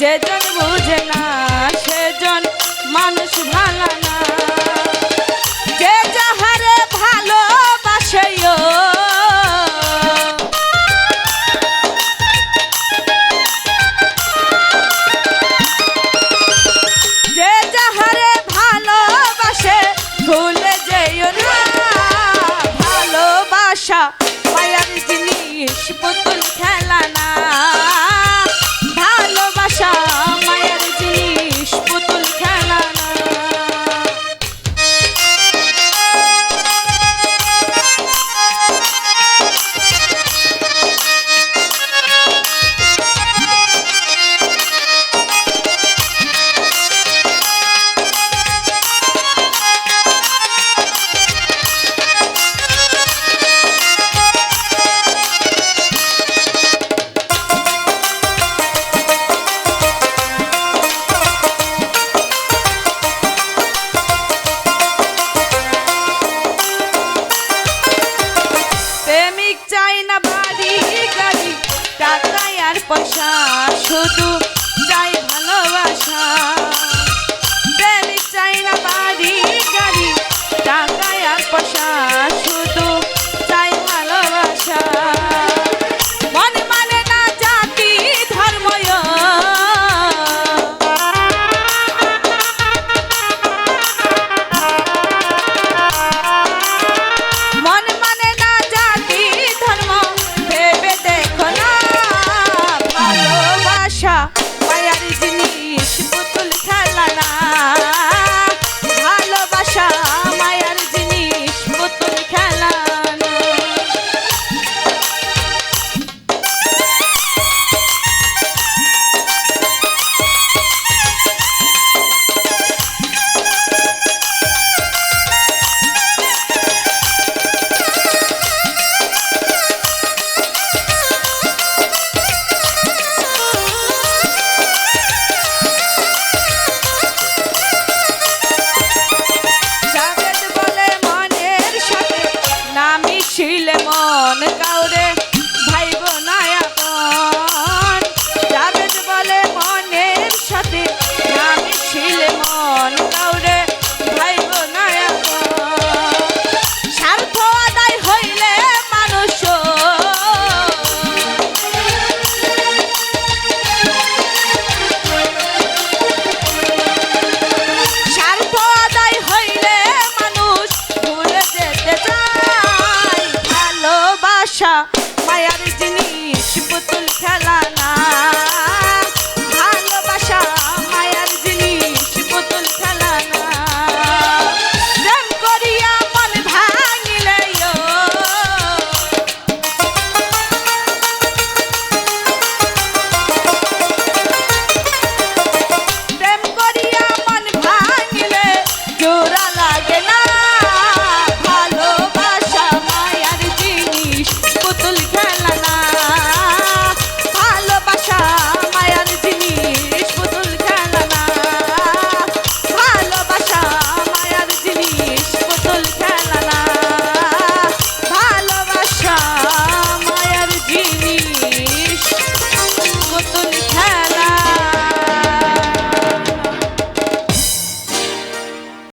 যেজন বুঝে না সেজন মানুষ ভালো না। যে যাহারে ভালোবাসে যে যাহারে ভালোবাসে, ভুলে যেও না। ভালোবাসা মায়ার জিনিস পুতুল শাশ্বত